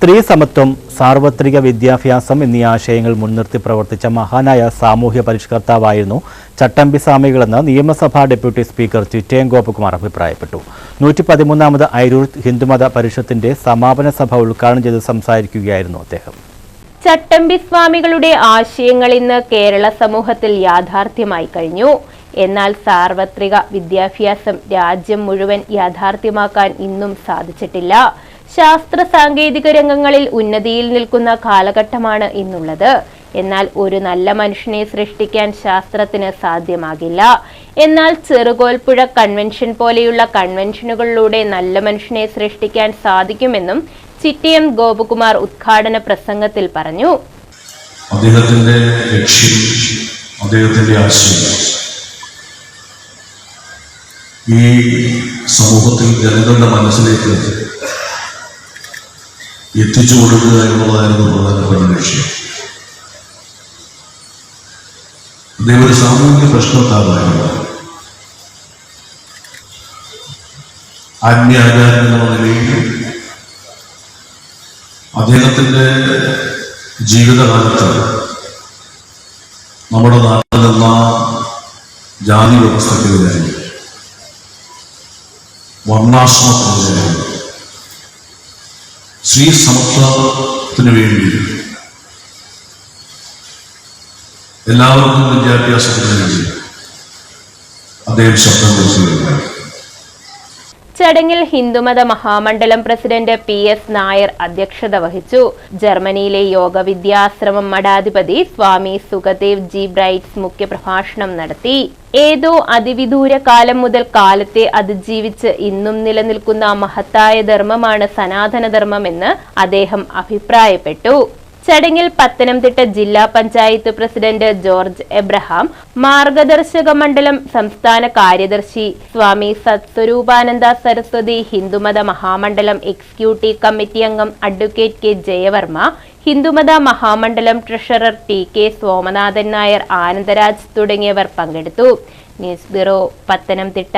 സ്ത്രീ സമത്വം സാർവത്രിക വിദ്യാഭ്യാസം എന്നീ ആശയങ്ങൾ മുൻനിർത്തി പ്രവർത്തിച്ച മഹാനായ സാമൂഹ്യ പരിഷ്കർത്താവായിരുന്നു ചട്ടമ്പി സ്വാമികളെന്ന് നിയമസഭാ ഡെപ്യൂട്ടി സ്പീക്കർ ചിറ്റയം ഗോപകുമാർ അഭിപ്രായപ്പെട്ടു. നൂറ്റി പതിമൂന്നാമത് ഐരൂർ ഹിന്ദുമത പരിഷത്തിന്റെ സമാപന സഭ ഉദ്ഘാടനം ചെയ്ത് സംസാരിക്കുകയായിരുന്നു അദ്ദേഹം. ചട്ടമ്പി സ്വാമികളുടെ ആശയങ്ങൾ ഇന്ന് കേരള സമൂഹത്തിൽ യാഥാർത്ഥ്യമായി കഴിഞ്ഞു. എന്നാൽ സാർവത്രിക വിദ്യാഭ്യാസം രാജ്യം മുഴുവൻ യാഥാർത്ഥ്യമാക്കാൻ ഇന്നും സാധിച്ചിട്ടില്ല. ശാസ്ത്ര സാങ്കേതിക രംഗങ്ങളിൽ ഉന്നതിയിൽ നിൽക്കുന്ന കാലഘട്ടമാണ് ഇന്നുള്ളത്. എന്നാൽ ഒരു നല്ല മനുഷ്യനെ സൃഷ്ടിക്കാൻ ശാസ്ത്രത്തിന് സാധ്യമാകില്ല. എന്നാൽ ചെറുകോൽപ്പുഴ കൺവെൻഷൻ പോലെയുള്ള കൺവെൻഷനുകളിലൂടെ നല്ല മനുഷ്യനെ സൃഷ്ടിക്കാൻ സാധിക്കുമെന്നും ചിറ്റയം ഗോപകുമാർ ഉദ്ഘാടന പ്രസംഗത്തിൽ പറഞ്ഞു. അദ്ദേഹത്തിന്റെ ലക്ഷ്യം അദ്ദേഹത്തിന്റെ ആശയം. ഈ സമൂഹത്തിൽ ജനങ്ങളുടെ മനസ്സിലേക്ക് എത്തിച്ചു കൊടുക്കുക എന്നുള്ളതായിരുന്നു പ്രധാനപ്പെട്ട ലക്ഷ്യം. അദ്ദേഹം ഒരു സാമൂഹിക പ്രശ്നത്താവായിരുന്നു ആത്മീയാചാര്യൻ എന്നുള്ള നിലയിൽ അദ്ദേഹത്തിന്റെ ജീവിതകാലത്ത് നമ്മുടെ നിന്ന ജാതി വ്യവസ്ഥക്കെതിരായി വർണാശ്രമത്തിനെതിരായി സ്ത്രീ സമത്വത്തിന് വേണ്ടി എല്ലാവർക്കും വിദ്യാഭ്യാസത്തിന് വേണ്ടി അദ്ദേഹം ശബ്ദം കൊടുക്കുകയുണ്ടായി. ചടങ്ങിൽ ഹിന്ദുമത മഹാമണ്ഡലം പ്രസിഡന്റ് പി എസ് നായർ അധ്യക്ഷത വഹിച്ചു. ജർമ്മനിയിലെ യോഗ വിദ്യാശ്രമം മഠാധിപതി സ്വാമി സുഖദേവ് ജി ബ്രൈറ്റ്സ് മുഖ്യപ്രഭാഷണം നടത്തി. ഏതോ അതിവിദൂര കാലം മുതൽ കാലത്തെ അതിജീവിച്ച് ഇന്നും നിലനിൽക്കുന്ന മഹത്തായ ധർമ്മമാണ് സനാതനധർമ്മമെന്ന് അദ്ദേഹം അഭിപ്രായപ്പെട്ടു. ചടങ്ങിൽ പത്തനംതിട്ട ജില്ലാ പഞ്ചായത്ത് പ്രസിഡന്റ് ജോർജ് എബ്രഹാം മാർഗദർശക മണ്ഡലം സംസ്ഥാന കാര്യദർശി സ്വാമി സത്സ്വരൂപാനന്ദ സരസ്വതി ഹിന്ദുമത മഹാമണ്ഡലം എക്സിക്യൂട്ടീവ് കമ്മിറ്റി അംഗം അഡ്വക്കേറ്റ് കെ ജയവർമ്മ ഹിന്ദുമത മഹാമണ്ഡലം treasurer T K Somanathan Nair Anandaraj തുടങ്ങിയവർ പങ്കെടുത്തു. News bureau Pathanamthitta.